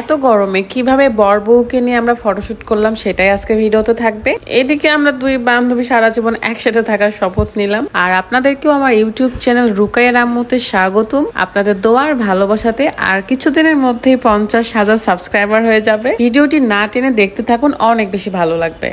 এত গরমে কীভাবে বর বউকে নিয়ে আমরা ফটোশুট করলাম সেটাই আজকে ভিডিওতে থাকবে। এদিকে আমরা দুই বান্ধবী সারা জীবন একসাথে থাকার শপথ নিলাম। আর আপনাদেরকেও আমার ইউটিউব চ্যানেল রুকাইয়া রামমতে স্বাগতম। আপনাদের দোয়ার ভালোবাসাতে আর কিছুদিনের মধ্যেই পঞ্চাশ হাজার সাবস্ক্রাইবার হয়ে যাবে। ভিডিওটি না টেনে দেখতে থাকুন অনেক বেশি ভালো লাগবে।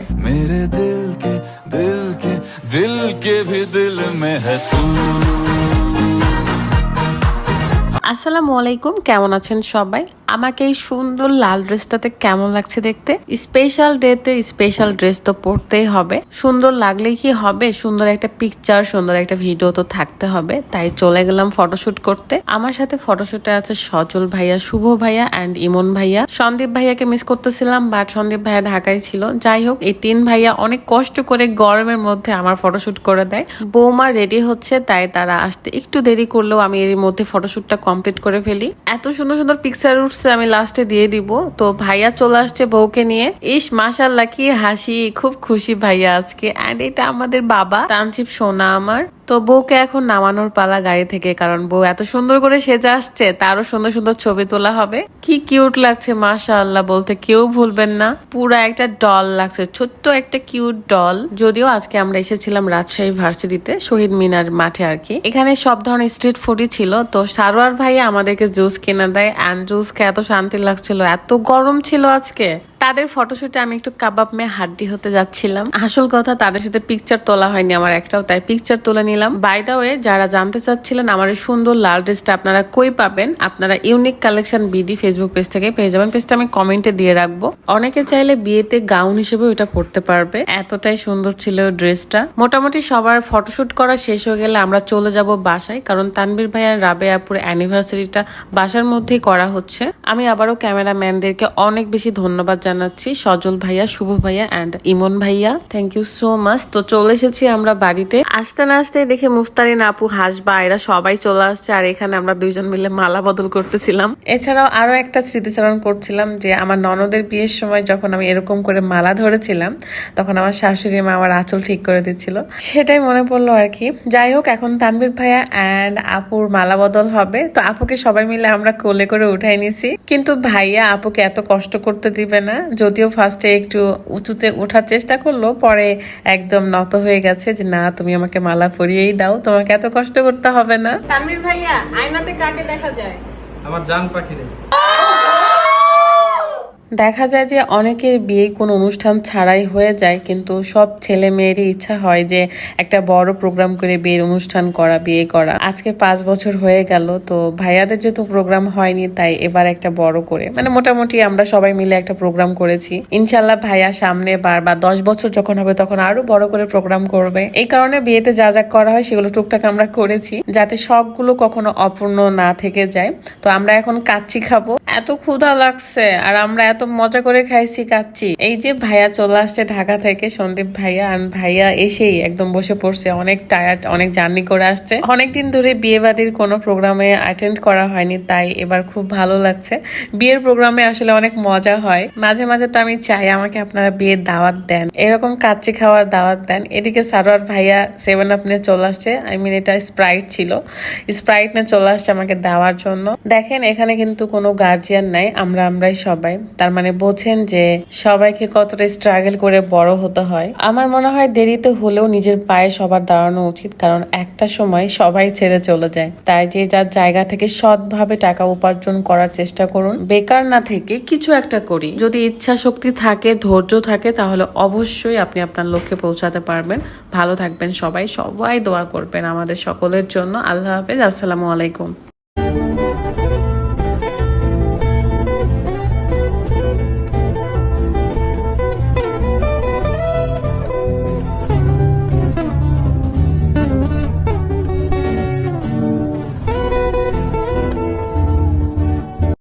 আসসালামু আলাইকুম কেমন আছেন সবাই? আমাকে এই সুন্দর লাল ড্রেসটাতে কেমন লাগছে দেখতে? স্পেশাল ডেতে স্পেশাল ড্রেস তো পরতেই হবে। সুন্দর লাগলে কি হবে? সুন্দর একটা পিকচার সুন্দর একটা ভিডিও তো থাকতে হবে। তাই চলে গেলাম ফটোশুট করতে। আমার সাথে ফটোশুটে আছে সজল ভাইয়া, শুভ ভাইয়া অ্যান্ড ইমন ভাইয়া। সন্দীপ ভাইয়াকে মিস করতেছিলাম বাট সন্দীপ ভাইয়া ঢাকায় ছিল। যাই হোক, এই তিন ভাইয়া অনেক কষ্ট করে গরমের মধ্যে আমার ফটোশুট করে দেয়। বৌমা রেডি হচ্ছে, তাই তারা আসতে একটু দেরি করলেও আমি এর মধ্যে ফটোশুটটা কমপ্লিট করে ফেলি। এত সুন্দর সুন্দর পিকচার উঠছে আমি লাস্টে দিয়ে দিব। তো ভাইয়া চলে আসছে বউকে নিয়ে। ইস মাসাল্লাহ কি হাসি, খুব খুশি ভাইয়া আজকে। অ্যান্ড এটা আমাদের বাবা তানচিপ সোনা আমার। তো বউকে এখন নামানোর পালা গাড়ি থেকে, কারণ বউ এত সুন্দর করে সেজে আসছে, তারও সুন্দর সুন্দর ছবি তোলা হবে। কি কিউট লাগছে, মাশাআল্লাহ, বলতে কেউ ভুলবেন না। পুরা একটা ডল লাগছে, ছোট্ট একটা কিউট ডল। যদিও আজকে আমরা এসেছিলাম রাজশাহী ভার্সিটিতে, শহীদ মিনার মাঠে আর কি। এখানে সব ধরনের স্ট্রিট ফুডই ছিল, তো সারোয়ার ভাই আমাদেরকে জুস কিনে দেয় অ্যান্ড জুস খেয়ে এত শান্তি লাগছিল, এত গরম ছিল আজকে। তাদের ফটোশুটে আমি একটু কাবাব মেয়ে হাড্ডি হতে যাচ্ছিলাম। আসল কথা, তাদের সাথে পিকচার তোলা হয়নি আমার একটাও, তাই পিকচার তুলে নিলাম। বাই দা ওয়ে যারা জানতে চাচ্ছিলেন আমার এই সুন্দর লাল ড্রেসটা আপনারা কই পাবেন, আপনারা unique collection BD Facebook page থেকে পেয়ে যাবেন। পেজটা আমি কমেন্টে দিয়ে রাখব। অনেকে চাইলে বিয়েতে গাউন হিসেবে এটা পড়তে পারবে। এতটাই সুন্দর ছিল ড্রেসটা। মোটামুটি সবার ফটোশুট করা শেষ হয়ে গেলে আমরা চলে যাব বাসায়, কারণ তানবীর ভাইয়ার রাবে আপুর অ্যানিভার্সারিটা বাসার মধ্যেই করা হচ্ছে। আমি আবারও ক্যামেরাম্যানদেরকে অনেক বেশি ধন্যবাদ জানাচ্ছি, সজল ভাইয়া, শুভ ভাইয়া অ্যান্ড ইমন ভাইয়া। থ্যাংক ইউ সো মাচ তো চলে এসেছি আমরা বাড়িতে। আসতে না আসতে দেখে মুস্তারিন আপু হাসবা, এরা সবাই চলে আসছে আর এখানে আমরা দুইজন মিলে মালা বদল করতেছিলাম। এছাড়াও আরও একটা স্মৃতিচারণ করছিলাম যে আমার ননদের বিয়ের সময় যখন আমি এরকম করে মালা ধরেছিলাম, তখন আমার শাশুড়ি মা আমার আঁচল ঠিক করে দিচ্ছিল। সেটাই মনে পড়ল আর কি। যাই হোক, এখন তানবীর ভাইয়া অ্যান্ড আপুর মালা বদল হবে। তো আপুকে সবাই মিলে আমরা কোলে করে উঠাই নিছি। কিন্তু ভাইয়া আপুকে এত কষ্ট করতে দিবে না। যদিও ফার্স্টে একটু উঁচুতে ওঠার চেষ্টা করল, পরে একদম নত হয়ে গেছে যে, না, তুমি আমাকে মালা পরিয়েই দাও তোমাকে এত কষ্ট করতে হবে না। সামির ভাইয়া আয়নাতে কাকে দেখা যায়? আমার জান পাখিরে। দেখা যায় যে অনেকের বিয়ে কোনো অনুষ্ঠান ছাড়াই হয়ে যায়, কিন্তু সব ছেলে মেয়েরই ইচ্ছা হয় যে একটা বড় প্রোগ্রাম করে বিয়ের অনুষ্ঠান করা, বিয়ে করা। আজকে পাঁচ বছর হয়ে গেল, তো ভাইয়াদের যেহেতু প্রোগ্রাম হয়নি, তাই এবার একটা বড় করে। মানে মোটামুটি আমরা সবাই মিলে একটা প্রোগ্রাম করেছি। ইনশাল্লাহ ভাইয়া সামনে বার বা দশ বছর যখন হবে, তখন আরও বড় করে প্রোগ্রাম করবে। এই কারণে বিয়েতে যা যা করা হয়, সেগুলো টুকটাক আমরা করেছি, যাতে শখগুলো কখনো অপূর্ণ না থেকে যায়। তো আমরা এখন কাচ্চি খাব। এত ক্ষুধা লাগছে, আর আমরা এত মজা করে খাইছি কাচ্ছি এই যে ভাইয়া চলে আসছে ঢাকা থেকে, সন্দীপ ভাইয়া, আর ভাইয়া এসেই একদম বসে পড়ছে, অনেক টায়ার্ড অনেক জার্নি করে আসছে। অনেকদিন ধরে বিয়ে বাড়ির কোনো প্রোগ্রামে অ্যাটেন্ড করা হয়নি, তাই এবার খুব ভালো লাগছে। বিয়ের প্রোগ্রামে আসলে অনেক মজা হয়। মাঝে মাঝে তো আমি চাই আমাকে আপনারা বিয়ের দাওয়াত দেন। এরকম কাচ্চি খাওয়ার দাওয়াত দেন। এদিকে সারোয়ার ভাইয়া সেভেন আপ নিয়ে চলে আসছে। আই মিন এটা স্প্রাইট ছিল। স্প্রাইট নিয়ে চলে আসছে আমাকে দেওয়ার জন্য। দেখেন, এখানে কিন্তু কোনো গার্জিয়ান নাই, আমরা আমরাই সবাই। তার মানে বোঝেন যে সবাইকে কতটা স্ট্রাগল করে বড় হতে হয়। আমার মনে হয় দেরিতে হলেও নিজের পায়ে সবার দাঁড়ানো উচিত, কারণ একটা সময় সবাই ছেড়ে চলে যায়। তাই যে যার জায়গা থেকে সৎভাবে টাকা উপার্জন করার চেষ্টা করুন। বেকার না থেকে কিছু একটা করি। যদি ইচ্ছা শক্তি থাকে, ধৈর্য থাকে, তাহলে অবশ্যই আপনি আপনার লক্ষ্যে পৌঁছাতে পারবেন। ভালো থাকবেন সবাই। সবাই দোয়া করবেন আমাদের সকলের জন্য। আল্লাহ হাফেজ। আসসালামু আলাইকুম।